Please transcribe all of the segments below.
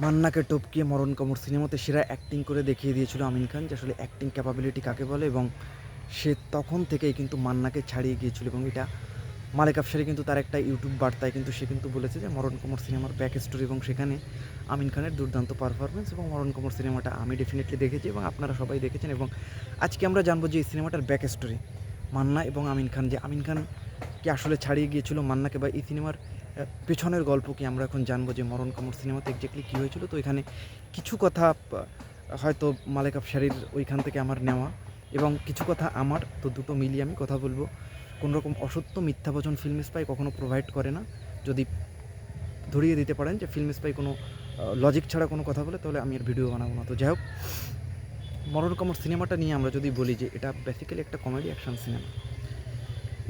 মান্নাকে টপকিয়ে মরণ কমর সিনেমাতে সেরা অ্যাক্টিং করে দেখিয়ে দিয়েছিল আমিন খান, যে আসলে অ্যাক্টিং ক্যাপাবিলিটি কাকে বলে এবং সে তখন থেকেই কিন্তু মান্নাকে ছাড়িয়ে গিয়েছিল এবং এটা মালেক আফসারি কিন্তু তার একটা ইউটিউব বার্তায় কিন্তু সে কিন্তু বলেছে যে মরণ কমর সিনেমার ব্যাক স্টোরি এবং সেখানে আমিন খানের দুর্দান্ত পারফরমেন্স এবং মরণ কমর সিনেমাটা আমি ডেফিনেটলি দেখেছি এবং আপনারা সবাই দেখেছেন এবং আজকে আমরা জানব যে এই সিনেমাটার ব্যাক স্টোরি মান্না এবং আমিন খান, যে আমিন খান কি আসলে ছাড়িয়ে গিয়েছিল মান্নাকে বা এই সিনেমার পেছনের গল্প কি আমরা এখন জানব যে মরণ কামড় সিনেমাতে এক্স্যাক্টলি কী হয়েছিল? তো এখানে কিছু কথা হয়তো মালেক আফসারির ওইখান থেকে আমার নেওয়া এবং কিছু কথা আমার, তো দুটো মিলিয়ে আমি কথা বলব। কোনো রকম অসত্য মিথ্যা বচন ফিল্ম স্পাই কখনো প্রোভাইড করে না। যদি ধরিয়ে দিতে পারেন যে ফিল্ম স্পাই কোনো লজিক ছাড়া কোনো কথা বলে, তাহলে আমি আর ভিডিও বানাবো না। তো যাই হোক, মরণ কামড় সিনেমাটা নিয়ে আমরা যদি বলি যে এটা বেসিক্যালি একটা কমেডি অ্যাকশন সিনেমা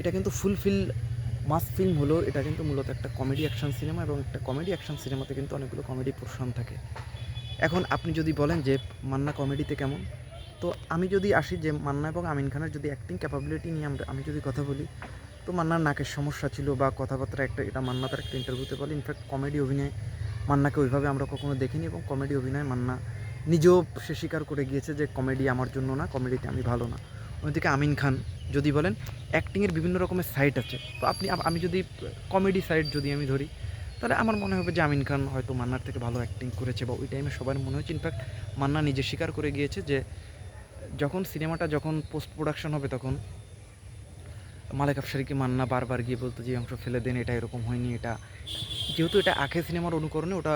এটা কিন্তু ফুলফিল মাস ফিল্ম হলো এটা কিন্তু মূলত একটা কমেডি অ্যাকশন সিনেমা এবং একটা কমেডি অ্যাকশন সিনেমাতে কিন্তু অনেকগুলো কমেডি পোর্শন থাকে। এখন আপনি যদি বলেন যে মান্না কমেডিতে কেমন? তো আমি যদি আসি যে মান্না এবং আমিন খানের যদি অ্যাক্টিং ক্যাপাবিলিটি নিয়ে আমরা আমি যদি কথা বলি, তো মান্নার নাকের সমস্যা ছিল বা কথাবার্তা একটা এটা মান্না তার একটা ইন্টারভিউতে বলে। ইনফ্যাক্ট কমেডি অভিনয় মান্নাকে ওইভাবে আমরা কখনো দেখিনি এবং কমেডি অভিনয় মান্না নিজেও সে স্বীকার করে গিয়েছে যে কমেডি আমার জন্য না কমেডিতে আমি ভালো না। অন্যদিকে আমিন খান, যদি বলেন অ্যাক্টিংয়ের বিভিন্ন রকমের সাইট আছে। তো আপনি আমি যদি কমেডি সাইট যদি আমি ধরি, তাহলে আমার মনে হবে যে আমিন খান হয়তো মান্নার থেকে ভালো অ্যাক্টিং করেছে বা ওই টাইমে সবার মনে হয়েছে ইনফ্যাক্ট মান্না নিজে স্বীকার করে গিয়েছে যে যখন সিনেমাটা যখন পোস্ট প্রোডাকশন হবে তখন মালেক আফসারিকে মান্না বারবার গিয়ে বলতো যে অংশ ফেলে দেন, এটা এরকম হয়নি, এটা। যেহেতু এটা আখে সিনেমার অনুকরণে ওটা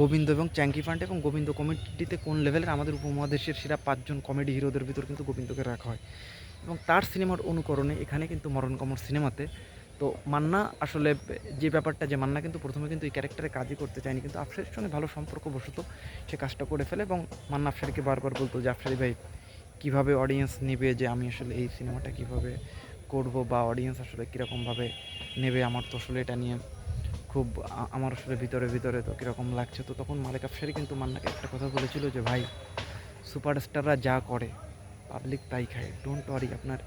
গোবিন্দ এবং চ্যাঙ্কি ফান্ড এবং গোবিন্দ কমেডিতে কোন লেভেলের আমাদের উপমহাদেশের সেরা পাঁচজন কমেডি হিরোদের ভিতর কিন্তু গোবিন্দকে রাখা হয়। এবং তার সিনেমার অনুকরণে এখানে কিন্তু মরণ কমর সিনেমাতে। তো মান্না আসলে যে ব্যাপারটা যে মান্না কিন্তু প্রথমে কিন্তু এই ক্যারেক্টারে কাজই করতে চায়নি, কিন্তু আফসারির সঙ্গে ভালো সম্পর্ক বসত সে কাজটা করে ফেলে এবং মান্না আফসারিকে বারবার বলতো যে, আফসারি ভাই, কীভাবে অডিয়েন্স নেবে যে আমি আসলে এই সিনেমাটা কীভাবে করব বা অডিয়েন্স আসলে কীরকমভাবে নেবে? আমার তো আসলে এটা নিয়ে খুব আমার আসলে ভিতরে ভিতরে তো কীরকম লাগছে, তো তখন মালিক আফসারি কিন্তু মান্নাকে একটা কথা বলেছিল যে, ভাই, সুপারস্টাররা যা করে, পাবলিক তাই খায়। ডোন্ট ওয়ারি আপনার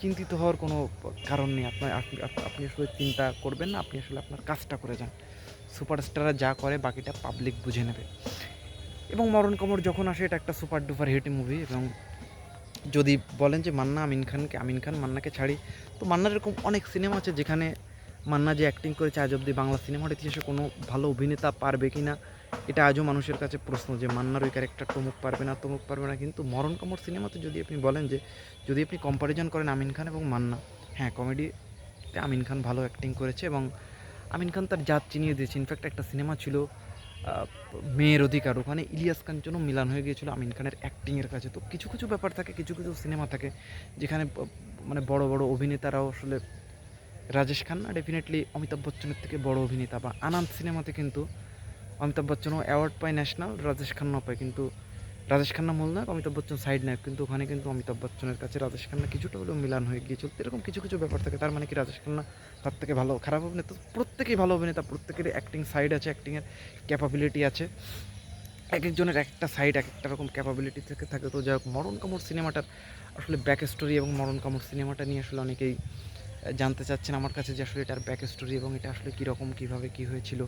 চিন্তিত হওয়ার কোনো কারণ নেই। আপনার, আপনি- আসলে চিন্তা করবেন না, আপনি আসলে আপনার কাজটা করে যান। সুপারস্টাররা যা করে, বাকিটা পাবলিক বুঝে নেবে। এবং মরণ কমর যখন আসে, এটা একটা সুপার ডুপার হিট মুভি এবং যদি বলেন যে, মান্না আমিন খানকে, আমিন খান মান্নাকে ছাড়ি, তো মান্নার এরকম অনেক সিনেমা আছে যেখানে মান্না যে অ্যাক্টিং করেছে আজ অব্দি বাংলা সিনেমার ইতিহাসে কোনো ভালো অভিনেতা পারবে কি না এটা আজও মানুষের কাছে প্রশ্ন যে মান্নার ওই ক্যারেক্টার তমুক পারবে না, তমুক পারবে না। কিন্তু মরণ কমর সিনেমাতে যদি আপনি বলেন যে, যদি আপনি কম্পারিজন করেন আমিন খান এবং মান্না হ্যাঁ কমেডিতে আমিন খান ভালো অ্যাক্টিং করেছে এবং আমিন খান তার জাত চিনিয়ে দিয়েছে। ইনফ্যাক্ট একটা সিনেমা ছিল মেয়ের অধিকার। ওখানে ইলিয়াস কাঞ্চনও মিলান হয়ে গিয়েছিল আমিন খানের অ্যাক্টিংয়ের কাছে। তো কিছু কিছু ব্যাপার থাকে, কিছু কিছু সিনেমা থাকে, যেখানে মানে বড় বড় অভিনেতারাও আসলে রাজেশ খান্না ডেফিনেটলি অমিতাভ বচ্চনের থেকে বড় অভিনেতা বা আনন্দ সিনেমাতে কিন্তু অমিতাভ বচ্চনও অ্যাওয়ার্ড পায় ন্যাশনাল রাজেশ খান্নাও পায়। কিন্তু রাজেশ খান্না মূল নায়ক, অমিতাভ বচ্চন সাইড নায়ক। কিন্তু ওখানে কিন্তু অমিতাভ বচ্চনের কাছে রাজেশ খান্না কিছুটা হলেও মিলান হয়ে গিয়েছিল। এরকম কিছু কিছু ব্যাপার থাকে। তার মানে কি রাজেশ খান্না তার থেকে ভালো খারাপ অভিনেতা? প্রত্যেকেই ভালো অভিনেতা। প্রত্যেকের অ্যাক্টিং সাইড আছে অ্যাক্টিংয়ের ক্যাপাবিলিটি আছে। এক একজনের একটা সাইড এক একটা রকম ক্যাপাবিলিটি থেকে থাকে। তো যাই হোক, মরণ কামড় সিনেমাটার আসলে ব্যাক স্টোরি এবং মরণ কামড় সিনেমাটা নিয়ে আসলে অনেকেই জানতে চাচ্ছেন আমার কাছে যে আসলে এটার ব্যাক স্টোরি এবং এটা আসলে কীরকম, কীভাবে, কী হয়েছিল।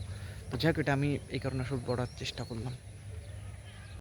তো যাই হোক এটা আমি এই কারণে আসলে বলার চেষ্টা করলাম।